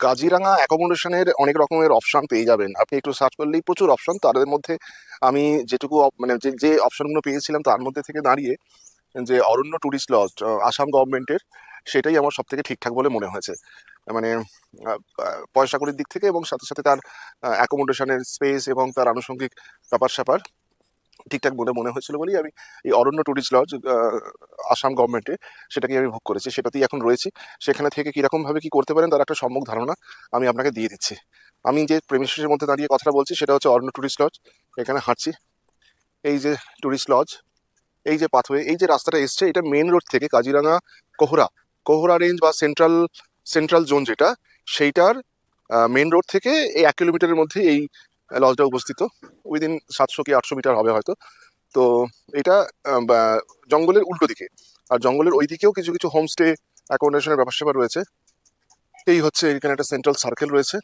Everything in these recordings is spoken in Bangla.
কাজিরাঙা অ্যাকোমোডেশনের অনেক রকমের অপশন পেয়ে যাবেন। আপনি একটু সার্চ করলেই প্রচুর অপশন তাদের মধ্যে আমি যেটুকু মানে যে যে অপশনগুলো পেয়েছিলাম তার মধ্যে থেকে দাঁড়িয়ে যে অরণ্য ট্যুরিস্ট লজ আসাম গভর্নমেন্টের সেটাই আমার সব থেকে ঠিকঠাক বলে মনে হয়েছে। মানে পয়সা কড়ির দিক থেকে এবং সাথে সাথে তার অ্যাকোমোডেশনের স্পেস এবং তার আনুষঙ্গিক ব্যাপার স্যাপার ঠিকঠাক বলে মনে হয়েছিল বলেই আমি এই অরণ্য ট্যুরিস্ট লজ আসাম গভর্নমেন্টে সেটাকে আমি ভোগ করেছি। সেটাতেই এখন রয়েছি। সেখানে থেকে কীরকমভাবে কি করতে পারেন তার একটা সম্যক ধারণা আমি আপনাকে দিয়ে দিচ্ছি। আমি যে প্রেমিসের মধ্যে দাঁড়িয়ে কথাটা বলছি সেটা হচ্ছে অরণ্য ট্যুরিস্ট লজ এখানে হাঁটছি। এই যে ট্যুরিস্ট লজ এই যে পাথওয়ে এই যে রাস্তাটা এসছে, এটা মেন রোড থেকে কাজিরাঙা, কোহরা। কোহরা রেঞ্জ বা সেন্ট্রাল সেন্ট্রাল জোন যেটা, সেইটার মেন রোড থেকে এই এক কিলোমিটারের মধ্যে এই লজটা উপস্থিত। উইদিন সাতশো কি আটশো মিটার হবে হয়তো। তো এটা জঙ্গলের উল্টো দিকে। আর জঙ্গলের ওই দিকেও কিছু কিছু হোমস্টে অ্যাকোমোডেশনের ব্যাপার স্যাপার রয়েছে। এই হচ্ছে এখানে একটা সেন্ট্রাল সার্কেল রয়েছে।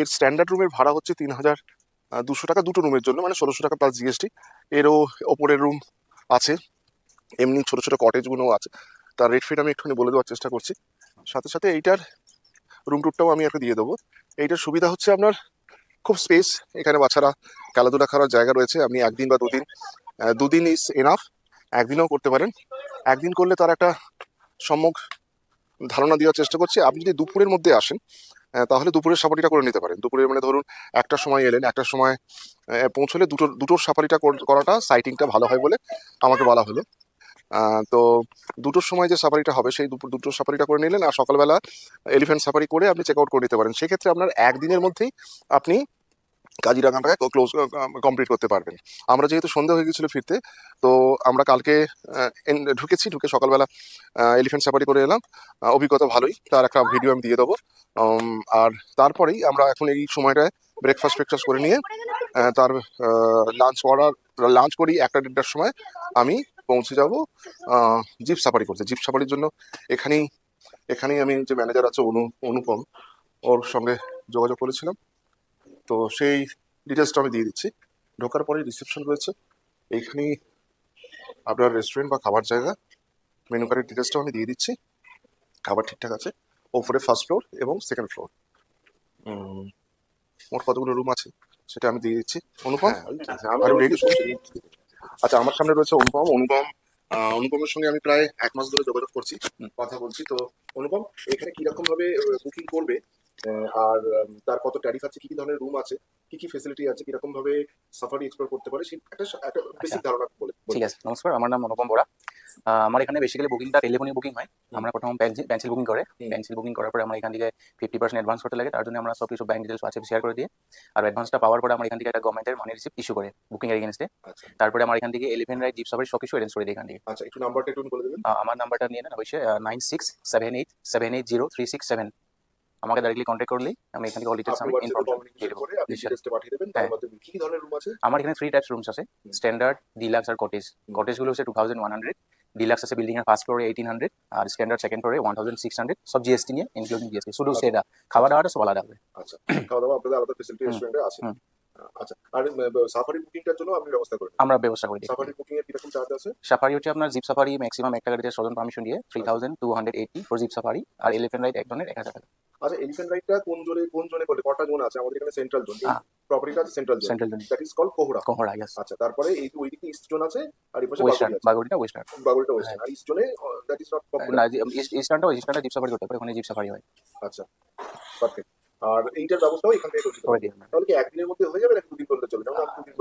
এর স্ট্যান্ডার্ড রুমের ভাড়া হচ্ছে তিন হাজার দুশো টাকা দুটো রুমের জন্য মানে ষোলোশো টাকা প্লাস জিএসটি এরও ওপরের রুম আছে। এমনি ছোটো ছোটো কটেজগুলোও আছে। তার রেট ফিট আমি একটুখানি বলে দেওয়ার চেষ্টা করছি। সাথে সাথে এইটার রুম টুরটাও আমি একটা দিয়ে দেবো। এইটার সুবিধা হচ্ছে আপনার খুব স্পেস এখানে বাচ্চারা খেলাধুলা করার জায়গা রয়েছে। আপনি একদিন বা দুদিন দুদিন ইজ এনাফ একদিনও করতে পারেন। একদিন করলে তার একটা সম্যক ধারণা দেওয়ার চেষ্টা করছি। আপনি যদি দুপুরের মধ্যে আসেন তাহলে দুপুরের সাফারিটা করে নিতে পারেন। দুপুরের মানে ধরুন একটা সময় এলেন একটা সময় পৌঁছলে দুটোর দুটোর সাফারিটা করাটা সাইটিংটা ভালো হয় বলে আমাকে বলা হলো। তো দুটোর সময় যে সাফারিটা হবে, সেই দুপুর, দুটোর সাফারিটা করে নিলেন আর সকালবেলা এলিফ্যান্ট সাফারি করে আপনি চেক আউট করে নিতে পারেন। সেক্ষেত্রে আপনার একদিনের মধ্যেই আপনি কাজিরাঙাটাকে ক্লোজ কমপ্লিট করতে পারবেন। আমরা যেহেতু সন্ধ্যা হয়ে গেছিল ফিরতে, তো আমরা কালকে ঢুকেছি, ঢুকে সকালবেলা এলিফ্যান্ট সাফারি করে এলাম। অভিজ্ঞতা ভালোই, তার একটা ভিডিও আমি দিয়ে দেবো। আর তারপরেই আমরা এখন এই সময়টায় ব্রেকফাস্ট ফ্রেকফাস্ট করে নিয়ে তার লাঞ্চ করার লাঞ্চ করি একটা দেড়টার সময়, আমি পৌঁছে যাব জিপ সাফারি করতে। জিপ সাফারির জন্য এখানেই এখানেই আমি যে ম্যানেজার আছে, অনু, অনুপম, ওর সঙ্গে যোগাযোগ করেছিলাম। তো সেই ডিটেলসটা আমি দিয়ে দিচ্ছি। ঢোকার পরে রিসেপশন রয়েছে। এইখানেই আপনার রেস্টুরেন্ট বা খাবার জায়গা মেনু কার্ডের ডিটেলসটাও আমি দিয়ে দিচ্ছি। খাবার ঠিকঠাক আছে। ওপরে ফার্স্ট ফ্লোর এবং সেকেন্ড ফ্লোর মোট কতগুলো রুম আছে সেটা আমি দিয়ে দিচ্ছি। অনুপম? আচ্ছা আমার সামনে রয়েছে অনুপম। অনুপম অনুপমের সঙ্গে আমি প্রায় এক মাস ধরে যোগাযোগ করছি কথা বলছি। তো অনুপম এখানে কীরকম ভাবে বুকিং করবে? আর তার কত ট্যারিফ আছে কি কি ধরনের রুম আছে কি কি ফেসিলিটি আছে কীরকম ভাবে সাফারি এক্সপ্লোর করতে পারে সেই একটা একটা বেসিক ধারণা বলে ঠিক আছে নমস্কার আমার নাম অনুপম আহ, আমার এখানে বেসিক্যালি বুকিংটা টেলিফোনে বুকিং হয়। আমরা প্রথম পেন্সিল বুকিং করে। পেন্সিল বুকিং করার পরে আমরা এখান থেকে ফিফটি পার্সেন্ট অ্যাডভান্স করতে লাগে তার জন্য আমরা সব কিছু ব্যাঙ্ক ডিটেলস আছে শেয়ার করে দিয়ে। আর অ্যাডভান্সটা পাওয়ার পরে আমরা এখান থেকে একটা গভর্নমেন্টের মানি রিসিপ্ট ইস্যু করে বুকিং এর এগেনস্টে আচ্ছা। তারপরে আমার এখান থেকে এলিফেন্ট রাইড জিপ সাফারি সব কিছু অ্যারেঞ্জ করে দিই এখান থেকে। আচ্ছা একটু নাম্বারটা একটু বলে দেবেন। আমার নাম্বারটা নিয়ে নেন হয়েছে nine six seven eight seven eight zero three six seven আমাকে ডাইরেক্টলি কন্ট্যাক্ট করলেই আমি এখান থেকে অল ডিটেলস আমি হোয়াটসঅ্যাপে ইনফর্ম কমিউনিকেশন করে আপনি নিশ্চয়ই। পাঠিয়ে দেবেন তার হ্যাঁ। মধ্যে কি কি ধরনের রুম আছে? আমার এখানে থ্রি টাইপস রুমস আছে। স্ট্যান্ডার্ড ডিলাক্স আর কটেজ কটেজ কটেজগুলো হচ্ছে two thousand one hundred deluxe আছে বিল্ডিং এর ফার্স্ট ফ্লোরে এইটিন হান্ড্রেড আর স্ট্যান্ডার্ড সেকেন্ড ফ্লোরে ওয়ান থাউজেন্ড সিক্স হান্ড্রেড সব জিএসটি নিয়ে ইনক্লুডিং জিএসটি শুধু আচ্ছা। সেটা। খাওয়া দাওয়াটা সব আলাদা হবে। আচ্ছা। খাওয়া দাওয়া আপনাদের আলাদা ফেসিলিটি রেস্টুরেন্টে আছে। আচ্ছা আর সাফারি বুকিংটার জন্য আপনি ব্যবস্থা করেন আমরা ব্যবস্থা করে দিই। সাফারি বুকিং এর কীরকম চার্জ আছে? সাফারি হচ্ছে আপনার জিপ সাফারি ম্যাক্সিমাম একটা গাড়িতে সজন পারমিশন দিয়ে three thousand two hundred eighty for jeep safari R elephant ride এক ধরনের এক হাজার টাকা। আচ্ছা রাইডটা কোন জোনে কোন জোনে কটা জোন আছে? আমাদের এখানে সেন্ট্রাল জোন। প্রপার্টিটা আছে central zone central zone that is call Kohora Kohora yes আচ্ছা তারপরে এই ওইদিকে ইস্ট জোন আছে আর এই পাশে বাগুড়িটা ওয়েস্টার্ন বাগুড়িটা ওয়েস্টার্ন আর ইস্ট জোনে দ্যাট ইজ নট না ইস্টার্নটা ইস্টার্নটা জিপ সাফারি করতে পারে ওখানে জিপ সাফারি হয়। আচ্ছা পারফেক্ট আর এইটার ব্যবস্থাও এখান থেকে করতে হবে তাহলে কি একদিনের মধ্যে হয়ে যাবে নাকি দুদিন চলে করে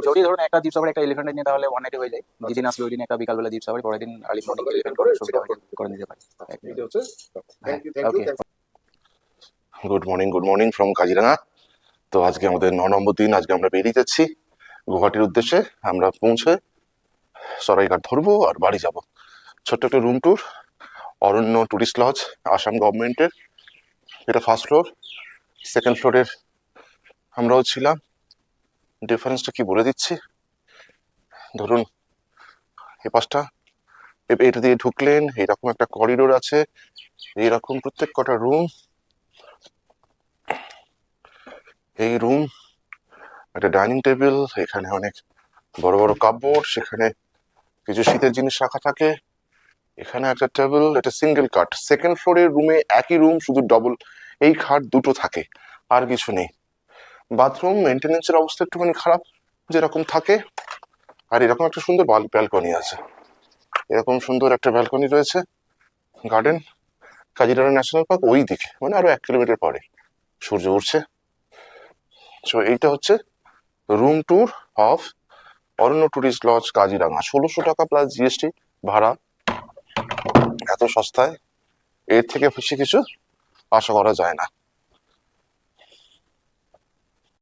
যদি ধরুন একটা জিপ সাফারি একটা এলিফেন্ট নিয়ে তাহলে ওয়ান নাইটে হয়ে যায়। যেদিন আসবে ওই দিন একটা বিকালবেলা জিপ সাফারি পরের দিন আর্লি মর্নিং এলিফেন্ট করে সুবিধা করে নিতে পারি। আচ্ছা, এটা হচ্ছে thank you thank you good morning good morning from Kaziranga. তো আজকে আমাদের ন নম্বর দিন আজকে আমরা বেরিয়ে যাচ্ছি গুয়াহাটির উদ্দেশ্যে। আমরা পৌঁছে সরাইঘাট ধরবো আর বাড়ি যাব। ছোট্ট একটা room tour Aranya tourist lodge Assam গভর্নমেন্টের এটা ফার্স্ট ফ্লোর সেকেন্ড ফ্লোরের আমরাও ছিলাম। ডিফারেন্সটা কি বলে দিচ্ছি? ধরুন এ পাশটা এটা দিয়ে ঢুকলেন এরকম একটা করিডোর আছে, এইরকম প্রত্যেক কটা রুম এই রুম একটা ডাইনিং টেবিল এখানে অনেক বড় বড় কাপবোর্ড সেখানে কিছু শীতের জিনিস রাখা থাকে। এখানে একটা টেবিল এটা সিঙ্গেল কাট সেকেন্ড ফ্লোরের রুমে একই রুম শুধু ডবল এই খাট দুটো থাকে, আর কিছু নেই। বাথরুম মেনটেনেন্সের অবস্থা একটুখানি খারাপ, যেরকম থাকে, আর এরকম একটা সুন্দর ব্যালকনি আছে। এরকম সুন্দর একটা ব্যালকনি রয়েছে গার্ডেন কাজিরাঙ্গা ন্যাশনাল পার্ক ওই দিকে মানে আরও এক কিলোমিটার পরে। সূর্য উঠছে সো এইটা হচ্ছে room tour of Aranya tourist lodge Kaziranga ষোলোশো টাকা প্লাস জিএসটি ভাড়া। এত সস্তায়। এর থেকে বেশি কিছু আশা করা যায় না।